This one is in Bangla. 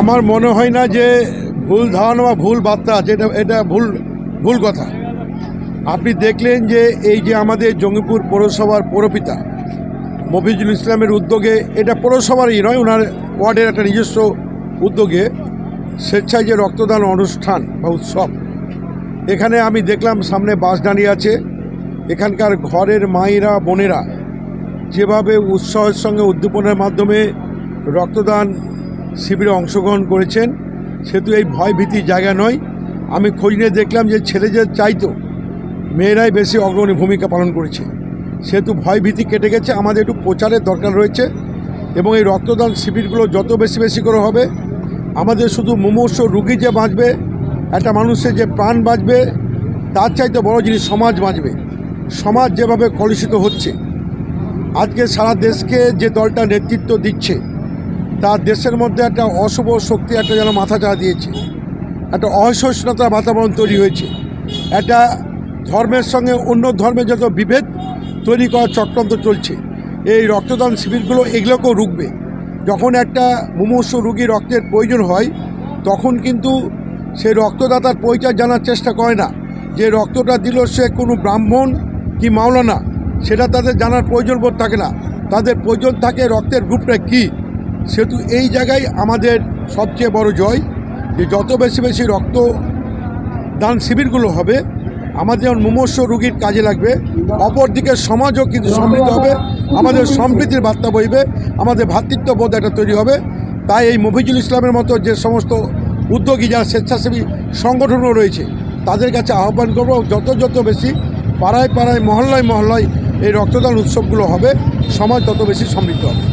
আমার মনে হয় না যে ভুল ধারণা বা ভুল বার্তা আছে, এটা এটা ভুল ভুল কথা। আপনি দেখলেন যে এই যে আমাদের জঙ্গিপুর পৌরসভার পৌরপিতা মফিজুল ইসলামের উদ্যোগে, এটা পৌরসভারই নয় ওনার ওয়ার্ডের একটা নিজস্ব উদ্যোগে স্বেচ্ছায় যে রক্তদান অনুষ্ঠান বা উৎসব, এখানে আমি দেখলাম সামনে বাস দাঁড়িয়ে আছে। এখানকার ঘরের মায়েরা, বোনেরা যেভাবে উৎসাহের সঙ্গে উদ্দীপনের মাধ্যমে রক্তদান শিবিরে অংশগ্রহণ করেছেন। সেহেতু এই ভয় ভীতির জায়গা নয়। আমি খোঁজ নিয়ে দেখলাম যে ছেলে যে চাইতো, মেয়েরাই বেশি অগ্রণী ভূমিকা পালন করেছে। সেহেতু ভয় ভীতি কেটে গেছে, আমাদের একটু প্রচারের দরকার রয়েছে এবং এই রক্তদান শিবিরগুলো যত বেশি বেশি করে হবে, আমাদের শুধু মুমূর্ষ রুগী যে বাঁচবে, একটা মানুষের যে প্রাণ বাঁচবে, তার চাইতে বড় জিনিস সমাজ বাঁচবে, সমাজ যেভাবে কলুষিত হচ্ছে, আজকে সারা দেশকে যে দলটা নেতৃত্ব দিচ্ছে তার দেশের মধ্যে একটা অশুভ শক্তি, একটা যেন মাথা চা দিয়েছে। একটা অসহিষ্ণুতার বাতাবরণ তৈরি হয়েছে। একটা ধর্মের সঙ্গে অন্য ধর্মের যত বিভেদ তৈরি করার চক্রান্ত চলছে। এই রক্তদান শিবিরগুলো এগুলোকেও রুখবে। যখন একটা মুমূর্ষ রুগী রক্তের প্রয়োজন হয়, তখন কিন্তু সে রক্তদাতার পরিচয় জানার চেষ্টা করে না। যে রক্তটা দিল সে কোনো ব্রাহ্মণ কি মাওলানা, সেটা তাদের জানার প্রয়োজন বোধ থাকে না। তাদের প্রয়োজন থাকে রক্তের গ্রুপটা কী? সেহেতু এই জায়গায় আমাদের সবচেয়ে বড় জয় যে যত বেশি বেশি রক্ত দান শিবিরগুলো হবে, আমাদের যেমন মুমূর্ষ রুগীর কাজে লাগবে, অপরদিকে সমাজও কিন্তু সমৃদ্ধ হবে, আমাদের সম্প্রীতির বার্তা বইবে, আমাদের ভ্রাতৃত্ববোধ একটা তৈরি হবে। তাই এই মফিজুল ইসলামের মতো যে সমস্ত উদ্যোগী যারা স্বেচ্ছাসেবী সংগঠনও রয়েছে, তাদের কাছে আহ্বান করব যত যত বেশি পাড়ায় পাড়ায়, মহল্লায় মহল্লায় এই রক্তদান উৎসবগুলো হবে, সমাজ তত বেশি সমৃদ্ধ হবে।